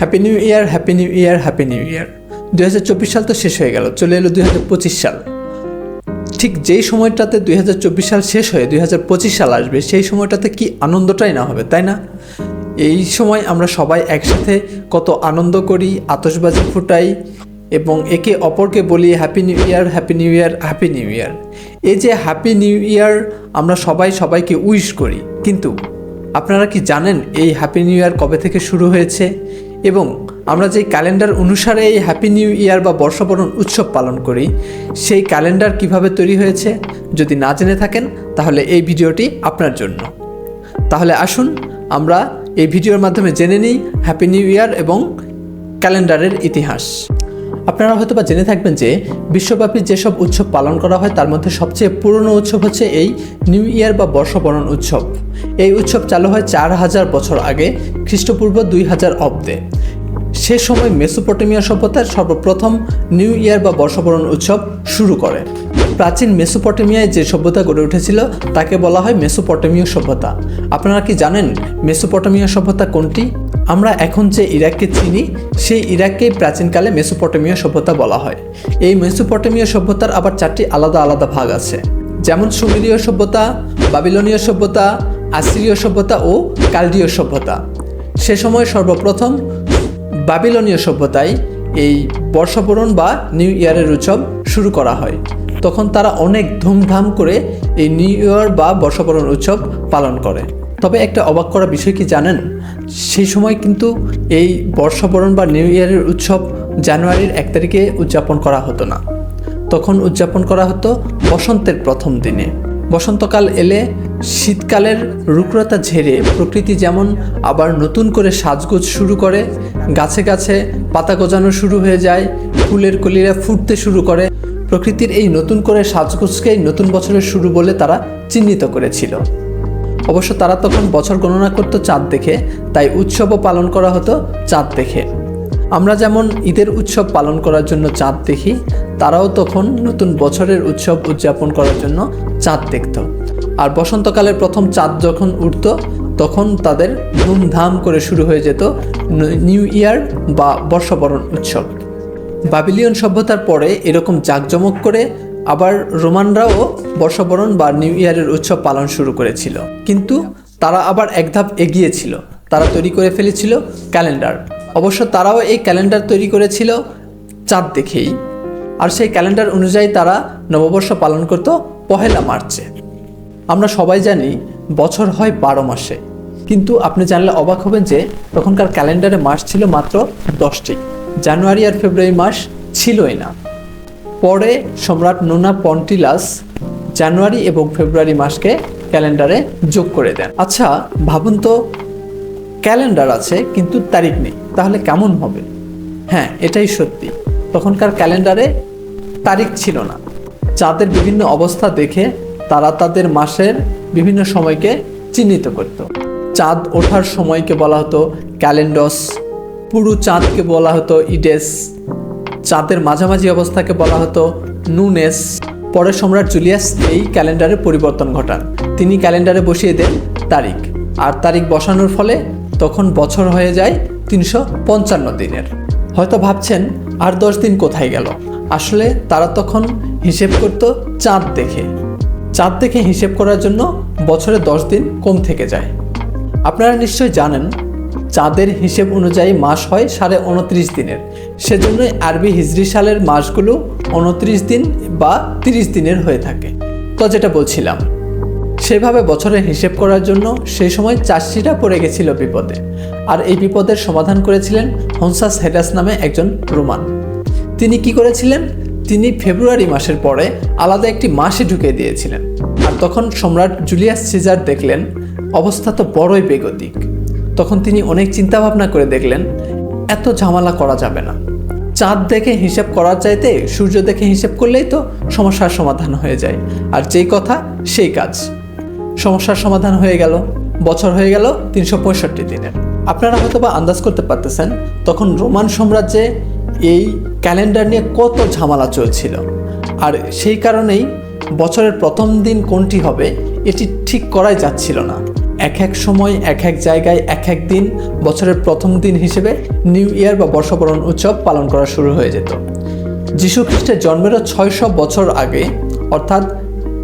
Happy new year happy new year happy new year দুই হাজার চব্বিশ সাল তো শেষ হয়ে গেল, চলে এলো দুই হাজার পঁচিশ সাল। ঠিক যেই সময়টাতে দুই হাজার চব্বিশ সাল শেষ হয়ে দুই হাজার পঁচিশ সাল আসবে, সেই সময়টাতে কি আনন্দটাই না হবে, তাই না? এই সময় আমরা সবাই একসাথে কত আনন্দ করি, আতশবাজি ফুটাই এবং একে অপরকে বলি happy new year happy new year happy new year এই যে হ্যাপি নিউ ইয়ার আমরা সবাই সবাইকে উইশ করি, কিন্তু আপনারা কি জানেন এই হ্যাপি নিউ ইয়ার কবে থেকে শুরু হয়েছে? এবং আমরা যে ক্যালেন্ডার অনুসারে এই হ্যাপি নিউ ইয়ার বা বর্ষবরণ উৎসব পালন করি, সেই ক্যালেন্ডার কীভাবে তৈরি হয়েছে যদি না জেনে থাকেন, তাহলে এই ভিডিওটি আপনার জন্য। তাহলে আসুন, আমরা এই ভিডিওর মাধ্যমে জেনে নিই হ্যাপি নিউ ইয়ার এবং ক্যালেন্ডারের ইতিহাস। আপনারা হয়তো বা জেনে থাকবেন যে বিশ্বব্যাপী যেসব উৎসব পালন করা হয়, তার মধ্যে সবচেয়ে পুরনো উৎসব হচ্ছে এই নিউ ইয়ার বা বর্ষবরণ উৎসব। এই উৎসব চালু হয় চার হাজার বছর আগে, খ্রিস্টপূর্ব দুই হাজার অব্দে। সে সময় মেসোপটেমিয়া সভ্যতার সর্বপ্রথম নিউ ইয়ার বা বর্ষবরণ উৎসব শুরু করে। প্রাচীন মেসোপটেমিয়ায় যে সভ্যতা গড়ে উঠেছিল, তাকে বলা হয় মেসোপটেমীয় সভ্যতা। আপনারা কি জানেন মেসোপটেমীয় সভ্যতা কোনটি? আমরা এখন যে ইরাককে চিনি, সেই ইরাককেই প্রাচীনকালে মেসোপটেমীয় সভ্যতা বলা হয়। এই মেসোপটেমীয় সভ্যতার আবার চারটি আলাদা আলাদা ভাগ আছে। যেমন সুমেরীয় সভ্যতা, বাবিলনীয় সভ্যতা, আসিরীয় সভ্যতা ও কালডীয় সভ্যতা। সে সময় সর্বপ্রথম বাবিলনীয় সভ্যতায় এই বর্ষবরণ বা নিউ ইয়ারের উৎসব শুরু করা হয়। তখন তারা অনেক ধুমধাম করে এই নিউ ইয়ার বা বর্ষবরণ উৎসব পালন করে। তবে একটা অবাক করা বিষয় কি জানেন? সেই সময় কিন্তু এই বর্ষবরণ বা নিউ ইয়ারের উৎসব জানুয়ারির এক তারিখে উদযাপন করা হতো না। তখন উদযাপন করা হতো বসন্তের প্রথম দিনে। বসন্তকাল এলে শীতকালের রুগ্রতা ঝেড়ে প্রকৃতি যেমন আবার নতুন করে সাজগোজ শুরু করে, গাছে গাছে পাতা গজানো শুরু হয়ে যায়, ফুলের কলিরা ফুটতে শুরু করে। প্রকৃতির এই নতুন করে সাজগোজকেই নতুন বছরের শুরু বলে তারা চিহ্নিত করেছিল। অবশ্য তারা তখন বছর গণনা করতো চাঁদ দেখে, তাই উৎসবও পালন করা হতো চাঁদ দেখে। আমরা যেমন ঈদের উৎসব পালন করার জন্য চাঁদ দেখি, তারাও তখন নতুন বছরের উৎসব উদযাপন করার জন্য চাঁদ দেখত। আর বসন্তকালের প্রথম চাঁদ যখন উঠত, তখন তাদের ধুমধাম করে শুরু হয়ে যেত নিউ ইয়ার বা বর্ষবরণ উৎসব। বাবিলিয়ন সভ্যতার পরে এরকম জাঁকজমক করে আবার রোমানরাও বর্ষবরণ বা নিউ ইয়ারের উৎসব পালন শুরু করেছিল। কিন্তু তারা আবার এক ধাপ এগিয়েছিল। তারা তৈরি করে ফেলেছিল ক্যালেন্ডার। অবশ্য তারাও এই ক্যালেন্ডার তৈরি করেছিল চাঁদ দেখেই। আর সেই ক্যালেন্ডার অনুযায়ী তারা নববর্ষ পালন করত পহেলা মার্চে। আমরা সবাই জানি বছর হয় বারো মাসে। কিন্তু আপনি জানলে অবাক হবেন যে তখনকার ক্যালেন্ডারে মাস ছিল মাত্র দশটি। জানুয়ারি আর ফেব্রুয়ারি মাস ছিলই না। পরে সম্রাট নোনা পন্টিলাস জানুয়ারি এবং ফেব্রুয়ারি মাসকে ক্যালেন্ডারে যোগ করে দেন। আচ্ছা ভাবুন তো, ক্যালেন্ডার আছে কিন্তু তারিখ নেই, তাহলে কেমন হবে? হ্যাঁ এটাই সত্যি। তখনকার ক্যালেন্ডারে তারিখ ছিল না। চাঁদের বিভিন্ন অবস্থা দেখে তারা তাদের মাসের বিভিন্ন সময়কে চিহ্নিত করত। চাঁদ ওঠার সময়কে বলা হতো ক্যালেন্ডস, পুরো চাঁদকে বলা হতো ইডেস। চাঁদের মাঝামাঝি অবস্থাকে বলা হতো নুনেস। পরে সম্রাট জুলিয়াস এই ক্যালেন্ডারে পরিবর্তন ঘটান। তিনি ক্যালেন্ডারে বসিয়ে দেন তারিখ। আর তারিখ বসানোর ফলে তখন বছর হয়ে যায় তিনশো পঞ্চান্ন দিনের। হয়তো ভাবছেন, আর দশ দিন কোথায় গেল? আসলে তারা তখন হিসেব করত চাঁদ দেখে। চাঁদ দেখে হিসেব করার জন্য বছরে দশ দিন কম থেকে যায়। আপনারা নিশ্চয় জানেন চাঁদের হিসেব অনুযায়ী মাস হয় সাড়ে উনত্রিশ দিনের। সেজন্যই আরবি হিজরি সালের মাসগুলো উনত্রিশ দিন বা তিরিশ দিনের হয়ে থাকে। তো যেটা বলছিলাম, সেভাবে বছরের হিসেব করার জন্য সেই সময় চাষিরা পড়ে গেছিল বিপদে। আর এই বিপদের সমাধান করেছিলেন হনসাস হেডাস নামে একজন রোমান। তিনি কি করেছিলেন? তিনি ফেব্রুয়ারি মাসের পরে আলাদা একটি মাসে ঢুকিয়ে দিয়েছিলেন। আর তখন সম্রাট জুলিয়াস সিজার দেখলেন, অবস্থা তো বড়ই বেগতিক। তখন তিনি অনেক চিন্তা ভাবনা করে দেখলেন, এত ঝামেলা করা যাবে না। চাঁদ দেখে হিসেব করার চাইতে সূর্য দেখে হিসেব করলেই তো সমস্যার সমাধান হয়ে যায়, আর যেই কথা সেই কাজ। সমস্যার সমাধান হয়ে গেল, বছর হয়ে গেল তিনশো পঁয়ষট্টি দিনের। আপনারা হয়তো বা আন্দাজ করতে পারতেছেন, তখন রোমান সাম্রাজ্যে এই ক্যালেন্ডার নিয়ে কত ঝামেলা চলছিল। আর সেই কারণেই বছরের প্রথম দিন কোনটি হবে, এটি ঠিক করাই যাচ্ছিল না। এক এক সময়, এক এক জায়গায়, এক এক দিন, বছরের প্রথম দিন হিসেবে নিউ ইয়ার বা বর্ষবরণ উৎসব পালন করা শুরু হয়ে যেত। যীশু খ্রিস্টের জন্মেরও ছয়শো বছর আগে, অর্থাৎ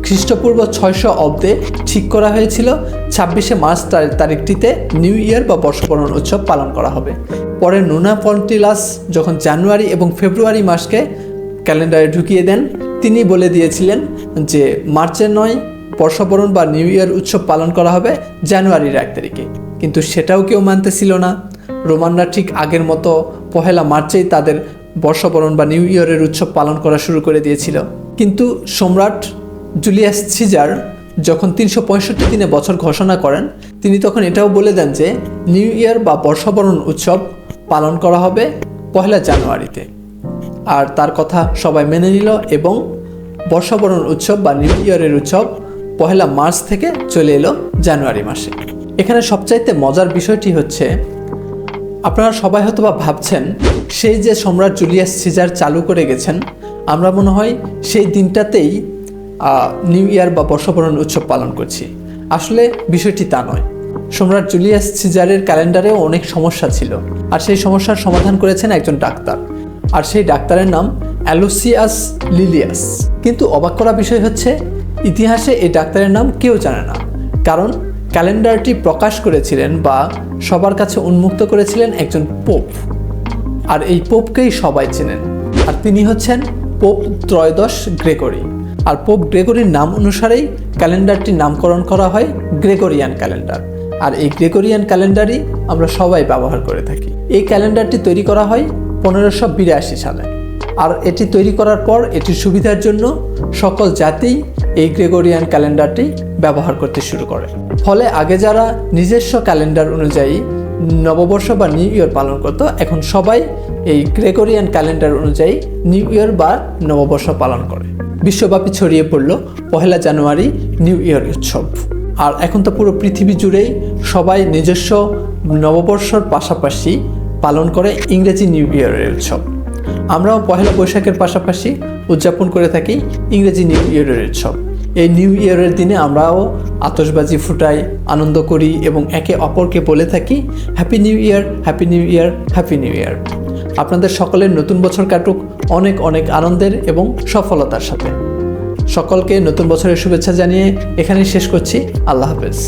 খ্রিস্টপূর্ব ছয়শো অব্দে ঠিক করা হয়েছিল, ছাব্বিশে মার্চ তার- তারিখটিতে নিউ ইয়ার বা বর্ষবরণ উৎসব পালন করা হবে। পরে নুনা পন্টিলাস যখন জানুয়ারি এবং ফেব্রুয়ারি মাসকে ক্যালেন্ডারে ঢুকিয়ে দেন, তিনি বলে দিয়েছিলেন যে, মার্চের নয় বর্ষবরণ বা নিউ ইয়ার উৎসব পালন করা হবে জানুয়ারির এক তারিখে। কিন্তু সেটাও কেউ মানতেছিল না। রোমানরা ঠিক আগের মতো পহেলা মার্চেই তাদের বর্ষবরণ বা নিউ ইয়ারের উৎসব পালন করা শুরু করে দিয়েছিল। কিন্তু সম্রাট জুলিয়াস সিজার যখন তিনশো পঁয়ষট্টি দিনে বছর ঘোষণা করেন, তিনি তখন এটাও বলে দেন যে নিউ ইয়ার বা বর্ষবরণ উৎসব পালন করা হবে পহেলা জানুয়ারিতে। আর তার কথা সবাই মেনে নিল এবং বর্ষবরণ উৎসব বা নিউ ইয়ারের উৎসব পহেলা মার্চ থেকে চলে এলো জানুয়ারি মাসে। এখানে সবচাইতে মজার বিষয়টি হচ্ছে, আপনারা সবাই হয়তো বা ভাবছেন, সেই যে সম্রাট জুলিয়াস সিজার চালু করে গেছেন, আমরা মনে হয় সেই দিনটাতেই নিউ ইয়ার বা বর্ষবরণ উৎসব পালন করছি। আসলে বিষয়টি তা নয়। সম্রাট জুলিয়াস সিজারের ক্যালেন্ডারেও অনেক সমস্যা ছিল, আর সেই সমস্যার সমাধান করেছেন একজন ডাক্তার। আর সেই ডাক্তারের নাম অ্যালোসিয়াস লিলিয়াস। কিন্তু অবাক করা বিষয় হচ্ছে ইতিহাসে এই ডাক্তারের নাম কেউ জানে না। কারণ ক্যালেন্ডারটি প্রকাশ করেছিলেন বা সবার কাছে উন্মুক্ত করেছিলেন একজন পোপ। আর এই পোপকেই সবাই চেনেন। আর তিনি হচ্ছেন পোপ ত্রয়োদশ গ্রেগরি। আর পোপ গ্রেগরির নাম অনুসারেই ক্যালেন্ডারটির নামকরণ করা হয় গ্রেগরিয়ান ক্যালেন্ডার। আর এই গ্রেগরিয়ান ক্যালেন্ডারই আমরা সবাই ব্যবহার করে থাকি। এই ক্যালেন্ডারটি তৈরি করা হয় পনেরোশো বিরাশি সালে। আর এটি তৈরি করার পর এটির সুবিধার জন্য সকল জাতি এই গ্রেগরিয়ান ক্যালেন্ডারটি ব্যবহার করতে শুরু করে। ফলে আগে যারা নিজস্ব ক্যালেন্ডার অনুযায়ী নববর্ষ বা নিউ ইয়ার পালন করত, এখন সবাই এই গ্রেগরিয়ান ক্যালেন্ডার অনুযায়ী নিউ ইয়ার বা নববর্ষ পালন করে। বিশ্বব্যাপী ছড়িয়ে পড়ল পহেলা জানুয়ারি নিউ ইয়ার উৎসব। আর এখন তো পুরো পৃথিবী জুড়েই সবাই নিজস্ব নববর্ষর পাশাপাশি পালন করে ইংরেজি নিউ ইয়ারের উৎসব। আমরাও পহেলা বৈশাখের পাশাপাশি উদযাপন করে থাকি ইংরেজি নিউ ইয়ারের উৎসব। এই নিউ ইয়ারের দিনে আমরাও আতশবাজি ফুটাই, আনন্দ করি এবং একে অপরকে বলে থাকি happy new year happy new year happy new year আপনাদের সকলের নতুন বছর কাটুক অনেক অনেক আনন্দের এবং সফলতার সাথে। সকলকে নতুন বছরের শুভেচ্ছা জানিয়ে এখানেই শেষ করছি। আল্লাহ হাফেজ।